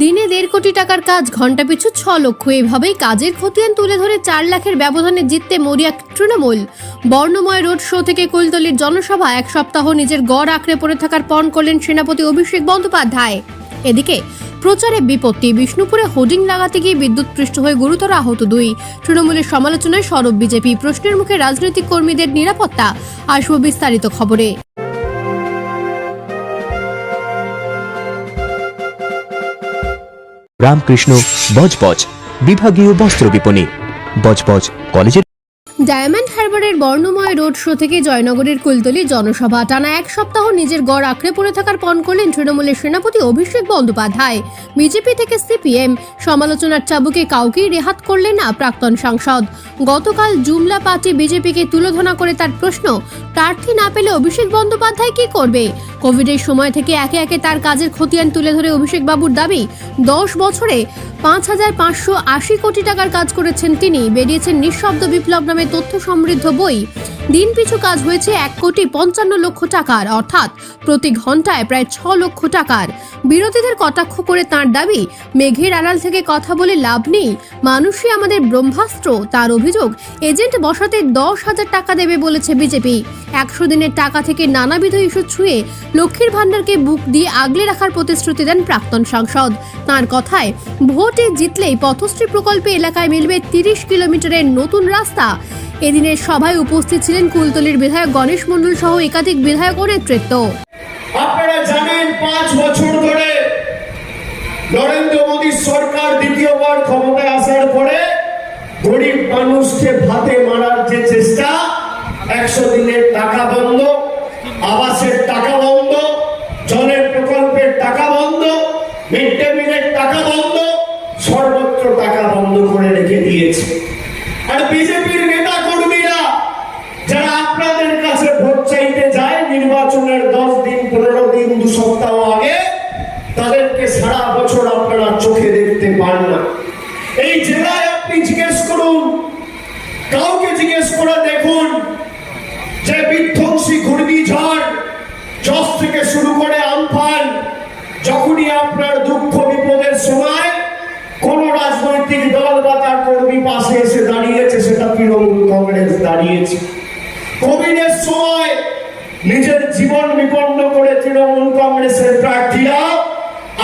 দিনে দেড় কোটি টাকার কাজ ঘণ্টা পিছু ছ লক্ষ। এভাবেই কাজের খতিয়ান তুলে ধরে চার লাখের ব্যবধানে জিততে মরিয়া তৃণমূল। বর্ণময় রোড শো থেকে কুলতলির জনসভা, এক সপ্তাহ নিজের গড় আঁকড়ে পড়ে থাকার পণ করলেন সেনাপতি অভিষেক বন্দ্যোপাধ্যায়। এদিকে, প্রচারে বিপত্তি, বিষ্ণুপুরে হোর্ডিং লাগাতে গিয়ে বিদ্যুৎপৃষ্ট হয়ে গুরুতর আহত দুই। তৃণমূলের সমালোচনায় সরব বিজেপি, প্রশ্নের মুখে রাজনৈতিক কর্মীদের নিরাপত্তা। আসব বিস্তারিত খবরে। রামকৃষ্ণ বজবজ বিভাগীয় বস্ত্র বিপণী বজবজ কলেজের ডায়মন্ড হারবারের বর্ণময় রোড শো থেকে জয়নগরের কুলতলি জনসভা টানা এক সপ্তাহ নিজের গড় আঁকড়ে পড়ে থাকার পণ করলেন তৃণমূলের সেনাপতি অভিষেক বন্দ্যোপাধ্যায়। বিজেপি থেকে সিপিএম, সমালোচনার চাবুকে কাউকেই রেহাত করলেন না প্রাক্তন সাংসদ। গতকাল জুমলা পার্টি বিজেপিকে তুলোধনা করে তার প্রশ্ন, প্রার্থী না পেলে অভিষেক বন্দ্যোপাধ্যায় কি করবে? কোভিডের সময় থেকে একে একে তার কাজের খতিয়ান তুলে ধরে অভিষেক বাবুর দাবি, দশ বছরে পাঁচ হাজার পাঁচশো আশি কোটি টাকার কাজ করেছেন তিনি। বেরিয়েছেন নিঃশব্দ বিপ্লব নামে তথ্য সমৃদ্ধ বই। দিন পিছু কাজ হয়েছে এক কোটি পঞ্চান্ন লক্ষ টাকার, অর্থাৎ প্রতি ঘন্টায় প্রায় ছ লক্ষ টাকার। বিরোধীদের কটাক্ষ করে তার দাবি, মেঘের আড়াল থেকে কথা বলে লাভ নেই। মানুষই আমাদের ব্রহ্মাস্ত্র, তার অভিযোগ, এজেন্ট বসাতে দশ হাজার টাকা দেবে বলেছে বিজেপি। একশো দিনের টাকা থেকে নানাবিধ ইস্যু ছুঁয়ে লক্ষ্মীর ভাণ্ডারকে বুক দিয়ে আগলে রাখার প্রতিশ্রুতি দেন প্রাক্তন সাংসদ। তার কথায়, ভোটে জিতলেই পথশ্রী প্রকল্পে এলাকায় মিলবে তিরিশ কিলোমিটারের নতুন রাস্তা। এদিনের সভায় উপস্থিত ছিলেন কুলতলির বিধায়ক গণেশ মণ্ডল সহ একাধিক বিধায়ক ও নেতৃত্ব। আপনারা জানেন পাঁচ বছর ধরে নরেন্দ্র মোদীর সরকার দ্বিতীয়বার ক্ষমতায় আসার পরে গরিব মানুষকে ভাতে মারার যে চেষ্টা, একশো দিনের টাকা বন্ধ, আবাসের টাকা বন্ধ, জলের প্রকল্পের টাকা বন্ধ, মিড ডে টাকা বন্ধ, সর্বত্র টাকা বন্ধ করে রেখে দিয়েছে আর বিজেপির নেতা কর্মীরা যারা আপনাদের কাছে ভোট চাইতে যায় নির্বাচনের দশ দিন পনেরো দিন দু সপ্তাহ আগে তাদেরকে সারা বছর আপনারা চোখে দেখতে পান না এই জেলায় আপনি জিজ্ঞেস করুন কাউকে জিজ্ঞেস করে দেখুন যে বিধ্বংসী ঘূর্ণিঝড় জস থেকে শুরু করে আমফান, যখনই আপনার দুঃখ বিপদের সময় কোন রাজনৈতিক দল বা তার কর্মী পাশে এসে দাঁড়িয়েছে, সেটা তৃণমূল কংগ্রেস দাঁড়িয়েছে। কোভিডের সময় নিজের জীবন বিপন্ন করে তৃণমূল কংগ্রেসের প্রার্থীরা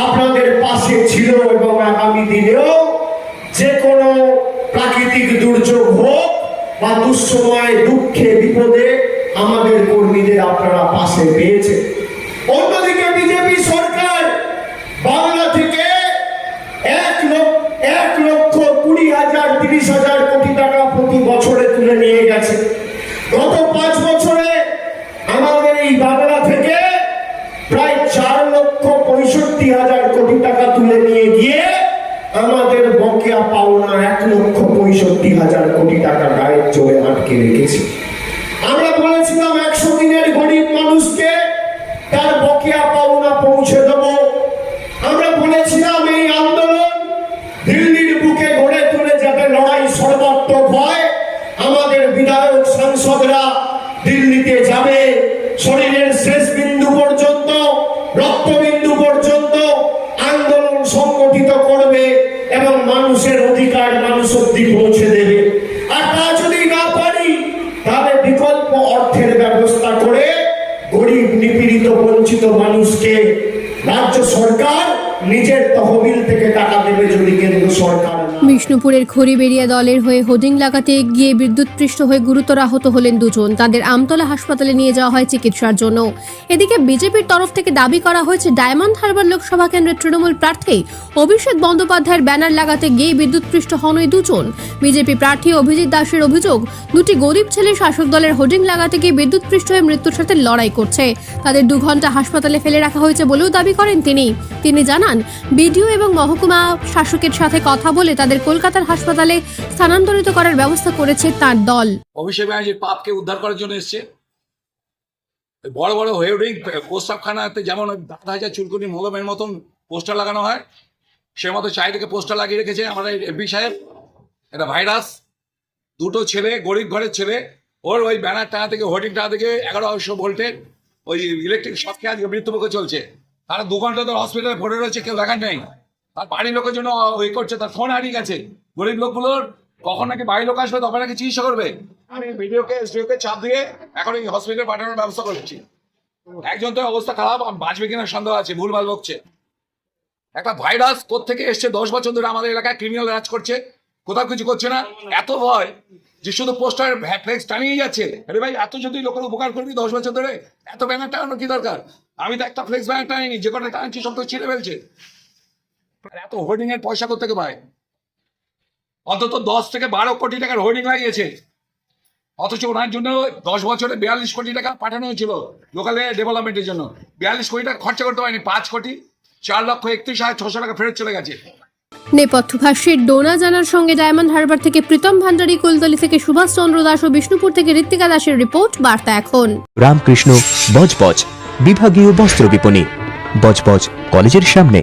আপনাদের পাশে ছিল এবং আগামী দিনেও যে কোনো প্রাকৃতিক দুর্যোগ হোক বা দুঃসময়, দুঃখে, বিপদে আমাদের কর্মীদের আপনারা পাশে পেয়েছে অন্যদিকে বিজেপি সরকার বাংলা থেকে এক লক্ষ এক লক্ষ কুড়ি হাজার, তিরিশ হাজার কোটি টাকা প্রতি বছরে তুলে নিয়ে গেছে। গত পাঁচ বছরে আমাদের এই বাংলা থেকে প্রায় চার লক্ষ পঁয়ষট্টি হাজার কোটি টাকা তুলে নিয়ে গিয়ে আমাদের বকেয়া পাওনা এক লক্ষ পঁয়ষট্টি হাজার কোটি টাকা গায়ের চলে আটকে রেখেছে। আমরা বলেছিলাম একশো দিনের গরিব মানুষকে তার পাওনা পৌঁছে দেবো? আমরা বলেছিলাম এই আন্দোলন দিল্লির বুকে গড়ে তুলে যাতে লড়াই সর্বাত্মক হয়, আমাদের বিধায়ক সাংসদরা দিল্লিতে যাবে। শরীরের শেষ বিন্দু পর্যন্ত, রক্তবিন্দু পর্যন্ত আন্দোলন সংগঠিত করবে এবং মানুষের অধিকার মানুষ অব্দি পৌঁছে বঞ্চিত মানুষকে রাজ্য সরকার নিজের তহবিল থেকে টাকা দেবে যদি কেন্দ্র সরকার বিষ্ণুপুরের খড়িবেড়িয়া দলের হয়ে হোর্ডিং লাগাতে গিয়ে বিদ্যুৎপৃষ্ট হয়ে গুরুতর আহত হলেন দুজন। তাদের আমতলা হাসপাতালে নিয়ে যাওয়া হয় চিকিৎসার জন্য। এদিকে বিজেপির তরফ থেকে দাবি করা হয়েছে, ডায়মন্ড হারবার লোকসভা কেন্দ্রের তৃণমূল প্রার্থী অভিষেক বন্দ্যোপাধ্যায়ের ব্যানার লাগাতে গিয়ে বিদ্যুৎপৃষ্ট হন ওই দুজন। বিজেপি প্রার্থী অভিজিৎ দাসের অভিযোগ, দুটি গরিব ছেলে শাসক দলের হোর্ডিং লাগাতে গিয়ে বিদ্যুৎপৃষ্ট হয়ে মৃত্যুর সাথে লড়াই করছে। তাদের দু ঘণ্টা হাসপাতালে ফেলে রাখা হয়েছে বলেও দাবি করেন তিনি। তিনি জানান, বিডিও এবং মহকুমা শাসকের সাথে কথা বলে তাদের কলকাতার হাসপাতালে স্থানান্তরিত করার ব্যবস্থা করেছে তার দল। অভিষেক পাপকে উদ্ধার করার জন্য এসছে। বড় বড় হোর্ডিং প্রস্তাবখানাতে যেমন দাদা হাজার চুলকুনি মলমের মতন পোস্টার লাগানো হয়, সে মতো চারিদিকে পোস্টার লাগিয়ে রেখেছে আমাদের এমপি সাহেব। এটা ভাইরাস, দুটো ছেলে, গরিব ঘরের ছেলে, ওর ওই ব্যানার টানা থেকে, হোর্ডিং টানা থেকে এগারোশো ভোল্টের ওই ইলেকট্রিক শখে আজকে মৃত্যুমুখে চলছে। তারা দু ঘণ্টা ধরে হসপিটালে পড়ে রয়েছে, কেউ দেখার নেই। আর বাড়ির লোকের জন্য ওই করছে, তার ফোন হারিয়ে গেছে। গরিব লোকগুলোর কখন নাকি বাড়ির লোক আসবে তখন নাকি চিকিৎসা করবে। আমি ভিডিওকে এসডিওকে চাপ দিয়ে এখন এই হসপিটালে পাঠানোর ব্যবস্থা করছি। একজন তো অবস্থা খারাপ বাঁচবে কিনা সন্দেহ আছে, ভুলভাল বকছে। একটা ভাইরাস থেকে এসছে, দশ বছর ধরে আমাদের এলাকায় ক্রিমিনাল রাজ করছে, কোথাও কিছু করছে না। এত ভয় যে শুধু পোস্টার ফ্লেক্স টানিয়ে যাচ্ছে। আরে ভাই, এত যদি লোকের উপকার করবি দশ বছর ধরে, এত ব্যানার টানানোর কি দরকার? আমি তো একটা ফ্লেক্স ব্যানার টানিনি যে কটা টানছি সব তো ছিঁড়ে ফেলছে। এত হোর্ডিং এর পয়সা কোথেকে পায়? অন্তত দশ থেকে বারো কোটি টাকার হোর্ডিং লাগিয়েছে। অথচ ওনার জন্য দশ বছরে বিয়াল্লিশ কোটি টাকা পাঠানো হয়েছিল লোকালে ডেভেলপমেন্টের জন্য। বিয়াল্লিশ কোটি টাকা খরচা করতে পারেনি পাঁচ কোটি চার লক্ষ একত্রিশ হাজার ছশো টাকা ফেরত চলে গেছে। নেপথ্যভাষ্যের ডোনা জানার সঙ্গে ডায়মন্ড হারবার থেকে প্রীতম ভান্ডারী কুলতলি থেকে সুভাষ চন্দ্র দাস ও বিষ্ণুপুর থেকে ঋত্বিকা দাসের রিপোর্ট বার্তা এখন। রামকৃষ্ণ বজবজ বিভাগীয় বস্ত্র বিপণী বজবজ কলেজের সামনে।